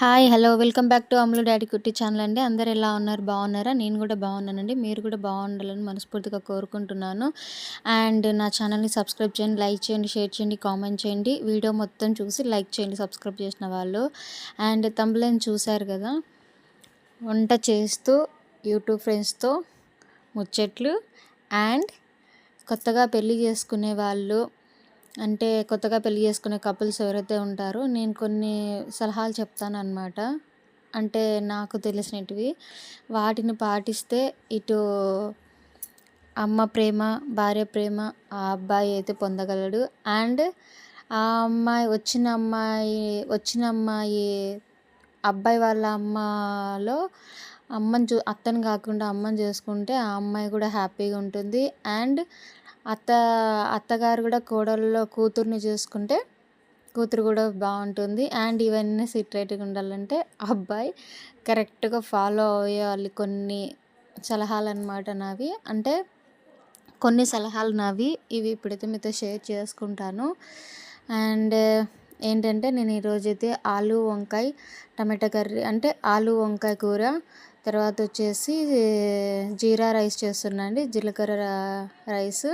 Hi hello welcome back to Ammulu daddy కుట్టి channel అండి. అందరు ఎలా ఉన్నారు? బాగున్నారా? నేను కూడా బాగున్నానండి. మీరు కూడా బాగుండాలని మనస్ఫూర్తిగా కోరుకుంటున్నాను. అండ్ నా ఛానల్ని సబ్స్క్రైబ్ చేయండి లైక్ చేయండి షేర్ చేయండి కామెంట్ చేయండి. వీడియో మొత్తం చూసి లైక్ చేయండి సబ్స్క్రైబ్ చేసిన వాళ్ళు. అండ్ తమ్ములని చూశారు కదా? వంట చేస్తూ యూట్యూబ్ ఫ్రెండ్స్తో ముచ్చట్లు. అండ్ కొత్తగా పెళ్ళి చేసుకునే వాళ్ళు అంటే కొత్తగా పెళ్ళి చేసుకునే కపుల్స్ ఎవరైతే ఉంటారో నేను కొన్ని సలహాలు చెప్తాను అనమాట అంటే నాకు తెలిసినవి వాటిని పాటిస్తే ఇటు అమ్మ ప్రేమ భార్య ప్రేమ ఆ అబ్బాయి అయితే పొందగలడు. అండ్ ఆ అమ్మాయి వచ్చిన అమ్మాయి వచ్చిన అమ్మాయి అబ్బాయి వాళ్ళ అమ్మలో అమ్మని చూ అత్తని కాకుండా అమ్మని చేసుకుంటే ఆ అమ్మాయి కూడా హ్యాపీగా ఉంటుంది. అండ్ అత్త అత్తగారు కూడా కోడల్లో కూతుర్ని చూసుకుంటే కూతురు కూడా బాగుంటుంది. అండ్ ఇవన్నీ సిట్రేట్గా ఉండాలంటే అబ్బాయి కరెక్ట్గా ఫాలో అయ్యాలి. కొన్ని సలహాలు అనమాట నావి. అంటే కొన్ని సలహాలు నావి. ఇవి ఇప్పుడైతే మీతో షేర్ చేసుకుంటాను. అండ్ ఏంటంటే నేను ఈరోజైతే ఆలు వంకాయ టమాటా కర్రీ అంటే ఆలు వంకాయ కూర తర్వాత వచ్చేసి జీరా రైస్ చేస్తున్నానండి. జీలకర్ర రైస్.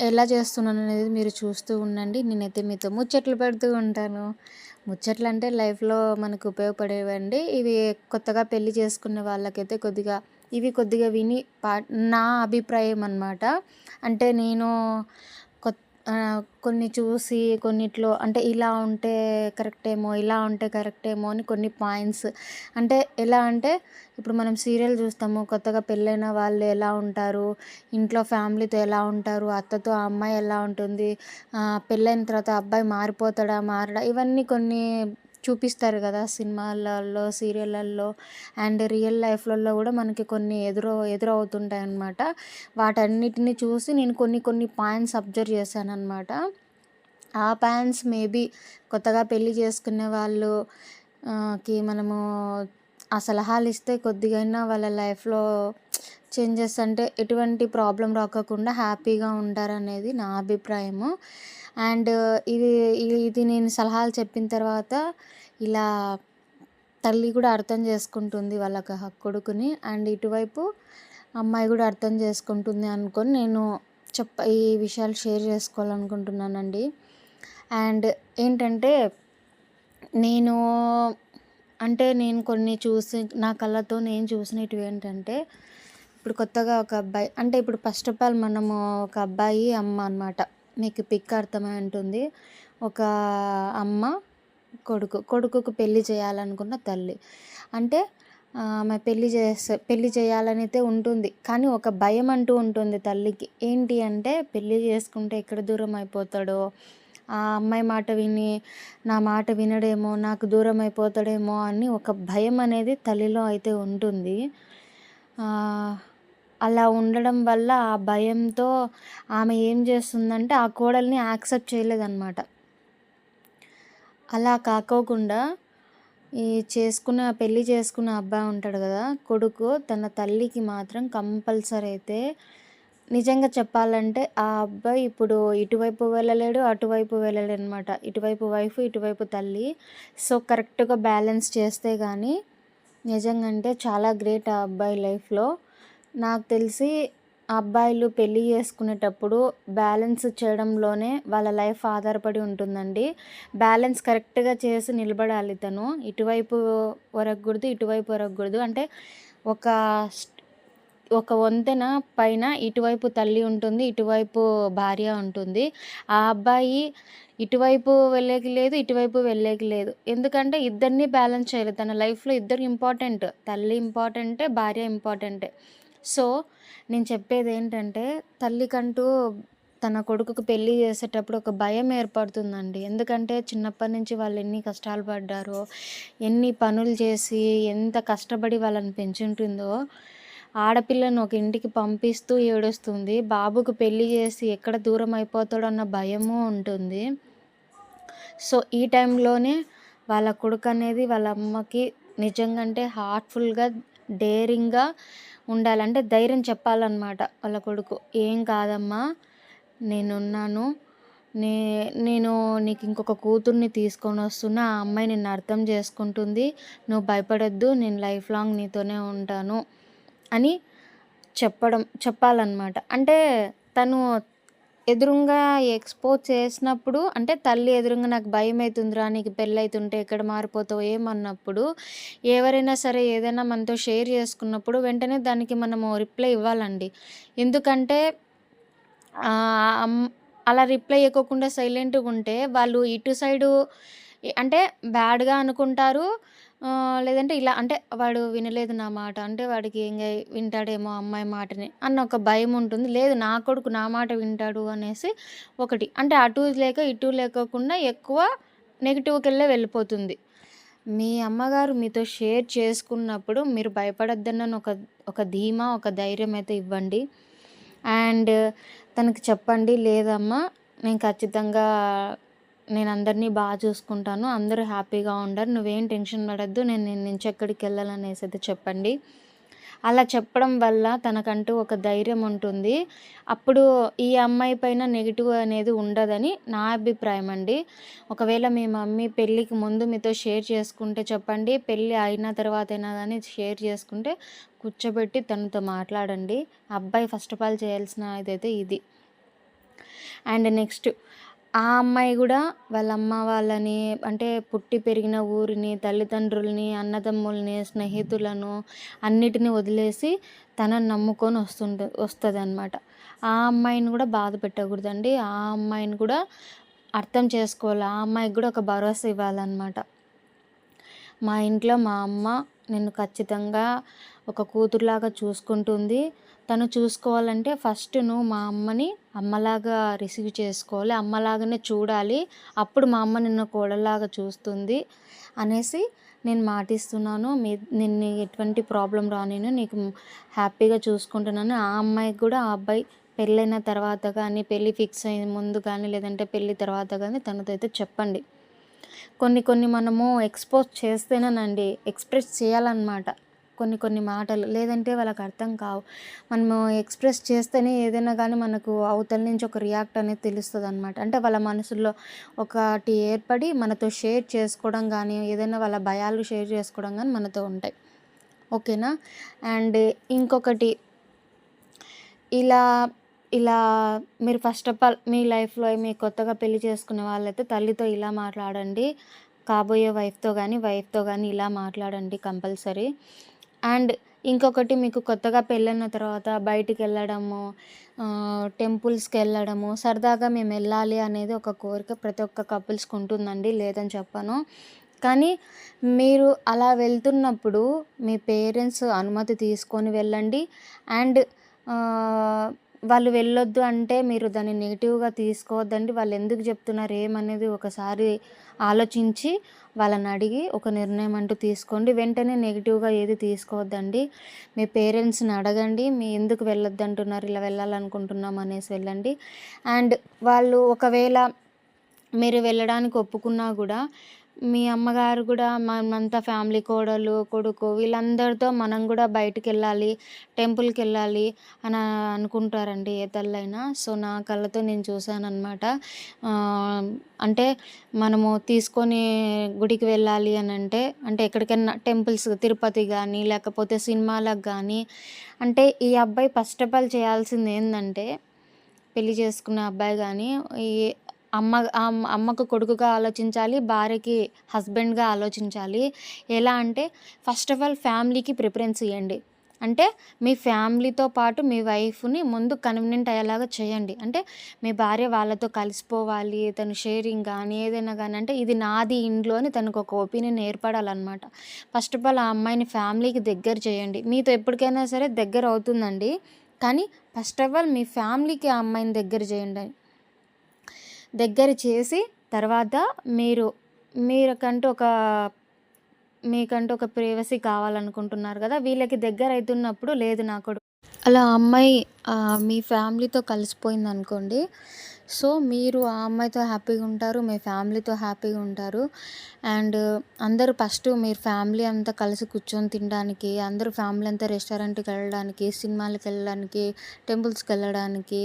ఎలా చేస్తున్నాను అనేది మీరు చూస్తూ ఉండండి. నేనైతే మీతో ముచ్చట్లు పెడుతూ ఉంటాను. ముచ్చట్లు అంటే లైఫ్లో మనకు ఉపయోగపడేవండి. ఇవి కొత్తగా పెళ్ళి చేసుకున్న వాళ్ళకైతే కొద్దిగా ఇవి కొద్దిగా విని పా నా అభిప్రాయం అనమాట అంటే నేను కొన్ని చూసి కొన్నిట్లో అంటే ఇలా ఉంటే కరెక్ట్ ఏమో ఇలా ఉంటే కరెక్ట్ ఏమో అని కొన్ని పాయింట్స్. అంటే ఎలా అంటే ఇప్పుడు మనం సీరియల్ చూస్తాము కొత్తగా పెళ్ళైన వాళ్ళు ఎలా ఉంటారు ఇంట్లో ఫ్యామిలీతో ఎలా ఉంటారు అత్తతో ఆ అమ్మాయి ఎలా ఉంటుంది పెళ్ళైన తర్వాత అబ్బాయి మారిపోతాడా మారడా ఇవన్నీ కొన్ని చూపిస్తారు కదా సినిమాలలో సీరియళ్ళల్లో అండ్ రియల్ లైఫ్లలో కూడా మనకి కొన్ని ఎదురు ఎదురవుతుంటాయి అన్నమాట వాటన్నిటిని చూసి నేను కొన్ని కొన్ని పాయింట్స్ అబ్జర్వ్ చేశాను అనమాట ఆ పాయింట్స్ మేబీ కొత్తగా పెళ్ళి చేసుకునే వాళ్ళు కి మనము ఆ సలహాలు ఇస్తే కొద్దిగైనా వాళ్ళ లైఫ్లో చేంజెస్ అంటే ఎటువంటి ప్రాబ్లం రాకుండా హ్యాపీగా ఉంటారనేది నా అభిప్రాయము. అండ్ ఇది ఇది నేను సలహాలు చెప్పిన తర్వాత ఇలా తల్లి కూడా అర్థం చేసుకుంటుంది వాళ్ళ కొడుకుని. అండ్ ఇటువైపు అమ్మాయి కూడా అర్థం చేసుకుంటుంది అనుకొని నేను చెప్ప ఈ విషయాలు షేర్ చేసుకోవాలనుకుంటున్నానండి. అండ్ ఏంటంటే నేను అంటే నేను కొన్ని చూసి నా కళ్ళతో నేను చూసినవి ఏంటంటే ఇప్పుడు కొత్తగా ఒక అబ్బాయి అంటే ఇప్పుడు ఫస్ట్ ఆఫ్ ఆల్ మనము ఒక అబ్బాయి అమ్మ అనమాట మీకు పిక్ అర్థమై ఉంటుంది. ఒక అమ్మ కొడుకు. కొడుకుకు పెళ్ళి చేయాలనుకున్న తల్లి. అంటే ఆమె పెళ్ళి చేస్తే పెళ్ళి చేయాలని అయితే ఉంటుంది. కానీ ఒక భయం అంటూ ఉంటుంది తల్లికి. ఏంటి అంటే పెళ్ళి చేసుకుంటే ఎక్కడ దూరం అయిపోతాడో? ఆ అమ్మాయి మాట విని నా మాట వినడేమో నాకు దూరం అయిపోతాడేమో అని ఒక భయం అనేది తల్లిలో అయితే ఉంటుంది. అలా ఉండడం వల్ల ఆ భయంతో ఆమె ఏం చేస్తుందంటే ఆ కోడల్ని యాక్సెప్ట్ చేయలేదన్నమాట. అలా కాకోకుండా ఈ చేసుకున్న పెళ్ళి చేసుకున్న అబ్బాయి ఉంటాడు కదా కొడుకు తన తల్లికి మాత్రం కంపల్సరీ అయితే నిజంగా చెప్పాలంటే ఆ అబ్బాయి ఇప్పుడు ఇటువైపు వెళ్ళలేడు అటువైపు వెళ్ళలేడు అనమాట ఇటువైపు వైఫ్ ఇటువైపు తల్లి. సో కరెక్ట్గా బ్యాలెన్స్ చేస్తే కానీ నిజంగా అంటే చాలా గ్రేట్ ఆ అబ్బాయి లైఫ్లో. నాకు తెలిసి అబ్బాయిలు పెళ్ళి చేసుకునేటప్పుడు బ్యాలెన్స్ చేయడంలోనే వాళ్ళ లైఫ్ ఆధారపడి ఉంటుందండి. బ్యాలెన్స్ కరెక్ట్గా చేసి నిలబడాలి తను. ఇటువైపు వరకూడదు ఇటువైపు వరకూడదు అంటే ఒక ఒక వంతెన పైన ఇటువైపు తల్లి ఉంటుంది ఇటువైపు భార్య ఉంటుంది. ఆ అబ్బాయి ఇటువైపు వెళ్ళేకి లేదు ఇటువైపు వెళ్ళేకి లేదు. ఎందుకంటే ఇద్దరిని బ్యాలెన్స్ చేయాలి. తన లైఫ్లో ఇద్దరు ఇంపార్టెంట్. తల్లి ఇంపార్టెంటే భార్య ఇంపార్టెంటే. సో నేను చెప్పేది ఏంటంటే తల్లికంటూ తన కొడుకుకు పెళ్ళి చేసేటప్పుడు ఒక భయం ఏర్పడుతుందండి. ఎందుకంటే చిన్నప్పటి నుంచి వాళ్ళు ఎన్ని కష్టాలు పడ్డారో ఎన్ని పనులు చేసి ఎంత కష్టపడి వాళ్ళని పెంచుంటుందో ఆడపిల్లను ఒక ఇంటికి పంపిస్తూ ఏడుస్తుంది. బాబుకు పెళ్ళి చేసి ఎక్కడ దూరం అయిపోతాడో అన్న భయము ఉంటుంది. సో ఈ టైంలోనే వాళ్ళ కొడుకు అనేది వాళ్ళ అమ్మకి నిజంగా అంటే హార్ట్ఫుల్గా డేరింగ్గా ఉండాలంటే ధైర్యం చెప్పాలన్నమాట వాళ్ళ కొడుకు. ఏం కాదమ్మా నేనున్నాను. నే నేను నీకు ఇంకొక కూతుర్ని తీసుకొని వస్తున్నా. ఆ అమ్మాయి నిన్ను అర్థం చేసుకుంటుంది. నువ్వు భయపడొద్దు నేను లైఫ్ లాంగ్ నీతోనే ఉంటాను అని చెప్పడం చెప్పాలన్నమాట. అంటే తను ఎదురుంగా ఎక్స్పోజ్ చేసినప్పుడు అంటే తల్లి ఎదురుగా నాకు భయం అవుతుందిరా నీకు పెళ్ళైతుంటే ఎక్కడ మారిపోతావు ఏమన్నప్పుడు ఎవరైనా సరే ఏదైనా మనతో షేర్ చేసుకున్నప్పుడు వెంటనే దానికి మనము రిప్లై ఇవ్వాలండి. ఎందుకంటే అలా రిప్లై ఇవ్వకుండా సైలెంట్గా ఉంటే వాళ్ళు ఇటు సైడు అంటే బ్యాడ్గా అనుకుంటారు లేదంటే ఇలా అంటే వాడు వినలేదు నా మాట అంటే వాడికి ఇంకా వింటాడేమో అమ్మాయి మాటని అన్న ఒక భయం ఉంటుంది. లేదు నా కొడుకు నా మాట వింటాడు అనేసి ఒకటి. అంటే అటు లేక ఇటు లేకోకుండా ఎక్కువ నెగిటివ్కెళ్ళే వెళ్ళిపోతుంది. మీ అమ్మగారు మీతో షేర్ చేసుకున్నప్పుడు మీరు భయపడొద్దన్న ఒక ఒక ధీమా ఒక ధైర్యం అయితే ఇవ్వండి. అండ్ తనకి చెప్పండి లేదమ్మా నేను ఖచ్చితంగా నేను అందరినీ బాగా చూసుకుంటాను అందరూ హ్యాపీగా ఉండరు. నువ్వేం టెన్షన్ పడద్దు నేను నేను నుంచి ఎక్కడికి వెళ్ళాలనేసి అయితే చెప్పండి. అలా చెప్పడం వల్ల తనకంటూ ఒక ధైర్యం ఉంటుంది. అప్పుడు ఈ అమ్మాయి పైన నెగిటివ్ అనేది ఉండదని నా అభిప్రాయం అండి. ఒకవేళ మీ మమ్మీ పెళ్ళికి ముందు మీతో షేర్ చేసుకుంటే చెప్పండి పెళ్ళి అయిన తర్వాత అయినా కానీ షేర్ చేసుకుంటే కూర్చోబెట్టి తనతో మాట్లాడండి. అబ్బాయి ఫస్ట్ ఆఫ్ ఆల్ చేయాల్సిన ఇదైతే ఇది. అండ్ నెక్స్ట్ ఆ అమ్మాయి కూడా వాళ్ళ అమ్మ వాళ్ళని అంటే పుట్టి పెరిగిన ఊరిని తల్లిదండ్రులని అన్నదమ్ముల్ని స్నేహితులను అన్నిటిని వదిలేసి తనని నమ్ముకొని వస్తుంట వస్తుంది అనమాట ఆ అమ్మాయిని కూడా బాధ పెట్టకూడదండి. ఆ అమ్మాయిని కూడా అర్థం చేసుకోవాలి. ఆ అమ్మాయికి కూడా ఒక భరోసా ఇవ్వాలన్నమాట. మా ఇంట్లో మా అమ్మ నిన్ను ఖచ్చితంగా ఒక కూతురులాగా చూసుకుంటుంది. తను చూసుకోవాలంటే ఫస్ట్ నువ్వు మా అమ్మని అమ్మలాగా రిసీవ్ చేసుకోవాలి అమ్మలాగానే చూడాలి. అప్పుడు మా అమ్మ నిన్ను కోడలాగా చూస్తుంది అనేసి నేను మాటిస్తున్నాను. మీ నిన్ను ఎటువంటి ప్రాబ్లం రానిను నీకు హ్యాపీగా చూసుకుంటున్నాను. ఆ అమ్మాయికి కూడా ఆ అబ్బాయి పెళ్ళైన తర్వాత కానీ పెళ్ళి ఫిక్స్ అయిన ముందు కానీ లేదంటే పెళ్ళి తర్వాత కానీ తనతో అయితే చెప్పండి. కొన్ని కొన్ని మనము ఎక్స్పోజ్ చేస్తేనేనండి ఎక్స్ప్రెస్ చేయాలన్నమాట. కొన్ని కొన్ని మాటలు లేదంటే వాళ్ళకి అర్థం కావు. మనము ఎక్స్ప్రెస్ చేస్తేనే ఏదైనా కానీ మనకు అవతల నుంచి ఒక రియాక్ట్ అనేది తెలుస్తుంది అనమాట అంటే వాళ్ళ మనసులో ఒకటి ఏర్పడి మనతో షేర్ చేసుకోవడం కానీ ఏదైనా వాళ్ళ భయాలు షేర్ చేసుకోవడం కానీ మనతో ఉంటాయి. ఓకేనా? అండ్ ఇంకొకటి ఇలా ఇలా మీరు ఫస్ట్ ఆఫ్ ఆల్ మీ లైఫ్లో మీ కొత్తగా పెళ్ళి చేసుకునే వాళ్ళైతే తల్లితో ఇలా మాట్లాడండి కాబోయే వైఫ్తో కానీ వైఫ్తో కానీ ఇలా మాట్లాడండి కంపల్సరీ. అండ్ ఇంకొకటి మీకు కొత్తగా పెళ్ళైన తర్వాత బయటికి వెళ్ళడము టెంపుల్స్కి వెళ్ళడము సరదాగా మేము వెళ్ళాలి అనేది ఒక కోరిక ప్రతి ఒక్క కపుల్స్కి ఉంటుందండి లేదని చెప్పను. కానీ మీరు అలా వెళ్తున్నప్పుడు మీ పేరెంట్స్ అనుమతి తీసుకొని వెళ్ళండి. అండ్ వాళ్ళు వెళ్ళొద్దు అంటే మీరు దాన్ని నెగిటివ్గా తీసుకోవద్దండి. వాళ్ళు ఎందుకు చెప్తున్నారు ఏమనేది ఒకసారి ఆలోచించి వాళ్ళని అడిగి ఒక నిర్ణయం అంటూ తీసుకోండి. వెంటనే నెగిటివ్గా ఏది తీసుకోవద్దండి. మీ పేరెంట్స్ని అడగండి మీ ఎందుకు వెళ్ళొద్దు అంటున్నారు ఇలా వెళ్ళాలనుకుంటున్నాం అనేసి వెళ్ళండి. అండ్ వాళ్ళు ఒకవేళ మీరు వెళ్ళడానికి ఒప్పుకున్నా కూడా మీ అమ్మగారు కూడా మనమంతా ఫ్యామిలీ కోడలు కొడుకు వీళ్ళందరితో మనం కూడా బయటికి వెళ్ళాలి టెంపుల్కి వెళ్ళాలి అని అనుకుంటారండి ఏ తల్లైనా. సో నా కళ్ళతో నేను చూశాను అనమాట అంటే మనము తీసుకొని గుడికి వెళ్ళాలి అని అంటే అంటే ఎక్కడికైనా టెంపుల్స్ తిరుపతి కానీ లేకపోతే సినిమాలకు కానీ అంటే ఈ అబ్బాయి ఫస్ట్ ఆఫ్ ఆల్ చేయాల్సింది ఏంటంటే పెళ్ళి చేసుకున్న అబ్బాయి కానీ ఈ అమ్మ అమ్మకు కొడుకుగా ఆలోచించాలి భార్యకి హస్బెండ్గా ఆలోచించాలి. ఎలా అంటే ఫస్ట్ ఆఫ్ ఆల్ ఫ్యామిలీకి ప్రిఫరెన్స్ ఇవ్వండి అంటే మీ ఫ్యామిలీతో పాటు మీ వైఫ్ని ముందు కన్వీనియంట్ అయ్యేలాగా చేయండి. అంటే మీ భార్య వాళ్ళతో కలిసిపోవాలి తను షేరింగ్ కానీ ఏదైనా కానీ అంటే ఇది నాది ఇంట్లో అని తనకు ఒక ఒపీనియన్ ఏర్పడాలన్నమాట. ఫస్ట్ ఆఫ్ ఆల్ ఆ అమ్మాయిని ఫ్యామిలీకి దగ్గర చేయండి. మీతో ఎప్పటికైనా సరే దగ్గర అవుతుందండి. కానీ ఫస్ట్ ఆఫ్ ఆల్ మీ ఫ్యామిలీకి ఆ అమ్మాయిని దగ్గర చేయండి. దగ్గర చేసి తర్వాత మీరు మీరకంటూ ఒక మీకంటూ ఒక ప్రైవసీ కావాలనుకుంటున్నారు కదా వీళ్ళకి దగ్గర అవుతున్నప్పుడు లేదు నా కొడుకు. అలా అమ్మాయి మీ ఫ్యామిలీతో కలిసిపోయింది అనుకోండి సో మీరు ఆ అమ్మాయితో హ్యాపీగా ఉంటారు మీ ఫ్యామిలీతో హ్యాపీగా ఉంటారు. అండ్ అందరూ ఫస్ట్ మీరు ఫ్యామిలీ అంతా కలిసి కూర్చొని తినడానికి అందరూ ఫ్యామిలీ అంతా రెస్టారెంట్కి వెళ్ళడానికి సినిమాలకు వెళ్ళడానికి టెంపుల్స్కి వెళ్ళడానికి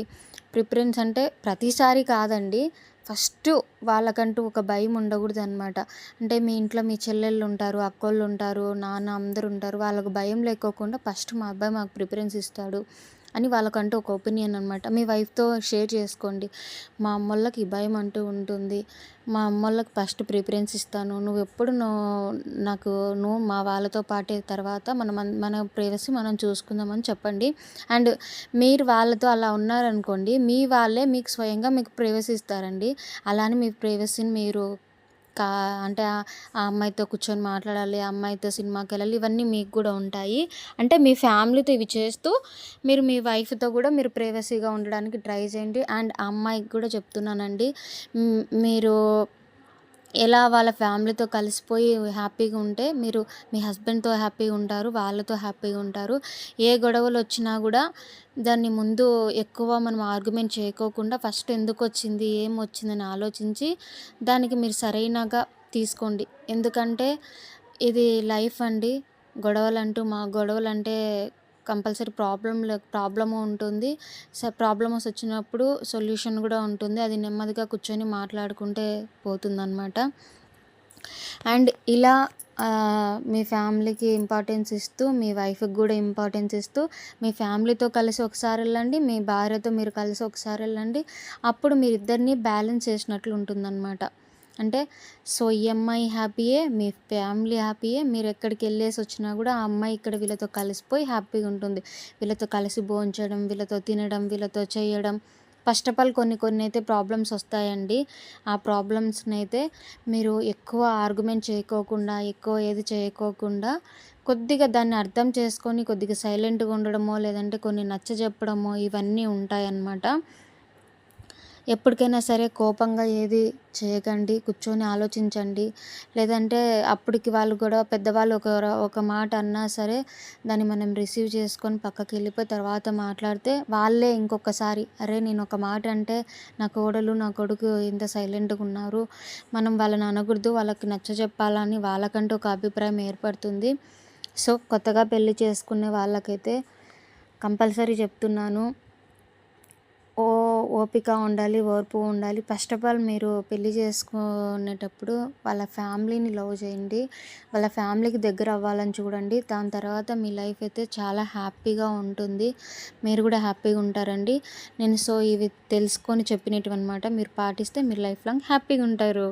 ప్రిఫరెన్స్ అంటే ప్రతిసారి కాదండి. ఫస్ట్ వాళ్ళకంటూ ఒక భయం ఉండకూడదు అనమాట అంటే మీ ఇంట్లో మీ చెల్లెళ్ళు ఉంటారు అక్కోళ్ళు ఉంటారు నాన్న అందరు ఉంటారు. వాళ్ళకు భయం లేకోకుండా ఫస్ట్ మా అబ్బాయి మాకు ప్రిఫరెన్స్ ఇస్తాడు. అని వాళ్ళకంటూ ఒక ఒపీనియన్ అనమాట మీ వైఫ్తో షేర్ చేసుకోండి. మా అమ్మోళ్ళకి వాళ్ళకి భయం అంటూ ఉంటుంది. మా అమ్మోళ్ళకి ఫస్ట్ ప్రిఫరెన్స్ ఇస్తాను. నువ్వు ఎప్పుడు నాకు నువ్వు మా వాళ్ళతో పాటే తర్వాత మనం మన ప్రైవసీ మనం చూసుకుందామని చెప్పండి. అండ్ మీరు వాళ్ళతో అలా ఉన్నారనుకోండి మీ వాళ్ళే మీకు స్వయంగా మీకు ప్రైవసీ ఇస్తారండి. అలానే మీ ప్రైవసీని మీరు కా అంటే ఆ అమ్మాయితో కూర్చొని మాట్లాడాలి ఆ అమ్మాయితో సినిమాకి వెళ్ళాలి ఇవన్నీ మీకు కూడా ఉంటాయి. అంటే మీ ఫ్యామిలీతో ఇవి చేస్తూ మీరు మీ వైఫ్తో కూడా మీరు ప్రైవసీగా ఉండడానికి ట్రై చేయండి. అండ్ ఆ అమ్మాయికి కూడా చెప్తున్నానండి మీరు ఎలా వాళ్ళ ఫ్యామిలీతో కలిసిపోయి హ్యాపీగా ఉంటే మీరు మీ హస్బెండ్తో హ్యాపీగా ఉంటారు వాళ్ళతో హ్యాపీగా ఉంటారు. ఏ గొడవలు వచ్చినా కూడా దాన్ని ముందు ఎక్కువ మనం ఆర్గ్యుమెంట్ చేయకోకుండా ఫస్ట్ ఎందుకు వచ్చింది ఏం వచ్చిందని ఆలోచించి దానికి మీరు సరైనగా తీసుకోండి. ఎందుకంటే ఇది లైఫ్ అండి. గొడవలు అంటూ మా గొడవలు అంటే కంపల్సరీ ప్రాబ్లం ప్రాబ్లమ్ ఉంటుంది. ప్రాబ్లమ్స్ వచ్చినప్పుడు సొల్యూషన్ కూడా ఉంటుంది. అది నెమ్మదిగా కూర్చొని మాట్లాడుకుంటే పోతుందన్నమాట. అండ్ ఇలా మీ ఫ్యామిలీకి ఇంపార్టెన్స్ ఇస్తూ మీ వైఫ్కి కూడా ఇంపార్టెన్స్ ఇస్తూ మీ ఫ్యామిలీతో కలిసి ఒకసారి వెళ్ళండి మీ భార్యతో మీరు కలిసి ఒకసారి వెళ్ళండి. అప్పుడు మీరిద్దరిని బ్యాలెన్స్ చేసినట్లు ఉంటుందన్నమాట. అంటే సో ఈ అమ్మాయి హ్యాపీయే? మీ ఫ్యామిలీ హ్యాపీయే? మీరు ఎక్కడికి వెళ్ళేసి వచ్చినా కూడా ఆ అమ్మాయి ఇక్కడ వీళ్ళతో కలిసిపోయి హ్యాపీగా ఉంటుంది. వీళ్ళతో కలిసి భోంచడం వీళ్ళతో తినడం వీళ్ళతో చేయడం. ఫస్ట్ ఆఫ్ ఆల్ కొన్ని కొన్ని అయితే ప్రాబ్లమ్స్ వస్తాయండి. ఆ ప్రాబ్లమ్స్ని అయితే మీరు ఎక్కువ ఆర్గ్యుమెంట్ చేయకోకుండా ఎక్కువ ఏది చేయకోకుండా కొద్దిగా దాన్ని అర్థం చేసుకొని కొద్దిగా సైలెంట్గా ఉండడమో లేదంటే కొన్ని నచ్చ చెప్పడమో ఇవన్నీ ఉంటాయన్నమాట. ఎప్పటికైనా సరే కోపంగా ఏది చేయకండి కూర్చొని ఆలోచించండి. లేదంటే అప్పటికి వాళ్ళు కూడా పెద్దవాళ్ళు ఒక ఒక మాట అన్నా సరే దాన్ని మనం రిసీవ్ చేసుకొని పక్కకి వెళ్ళిపోయి తర్వాత మాట్లాడితే వాళ్ళే ఇంకొకసారి అరే నేను ఒక మాట అంటే నా కోడలు నా కొడుకు ఇంత సైలెంట్గా ఉన్నారు. మనం వాళ్ళని అనకూడదు వాళ్ళకి నచ్చ చెప్పాలని వాళ్ళకంటూ ఒక అభిప్రాయం ఏర్పడుతుంది. సో కొత్తగా పెళ్ళి చేసుకునే వాళ్ళకైతే కంపల్సరీ చెప్తున్నాను. ఓపిక ఉండాలి ఓర్పు ఉండాలి. ఫస్ట్ ఆఫ్ ఆల్ మీరు పెళ్ళి చేసుకునేటప్పుడు వాళ్ళ ఫ్యామిలీని లవ్ చేయండి. వాళ్ళ ఫ్యామిలీకి దగ్గర అవ్వాలని చూడండి. దాని తర్వాత మీ లైఫ్ అయితే చాలా హ్యాపీగా ఉంటుంది. మీరు కూడా హ్యాపీగా ఉంటారండి. నేను సో ఇవి తెలుసుకొని చెప్పినవి అనమాట మీరు పాటిస్తే మీరు లైఫ్ లాంగ్ హ్యాపీగా ఉంటారు.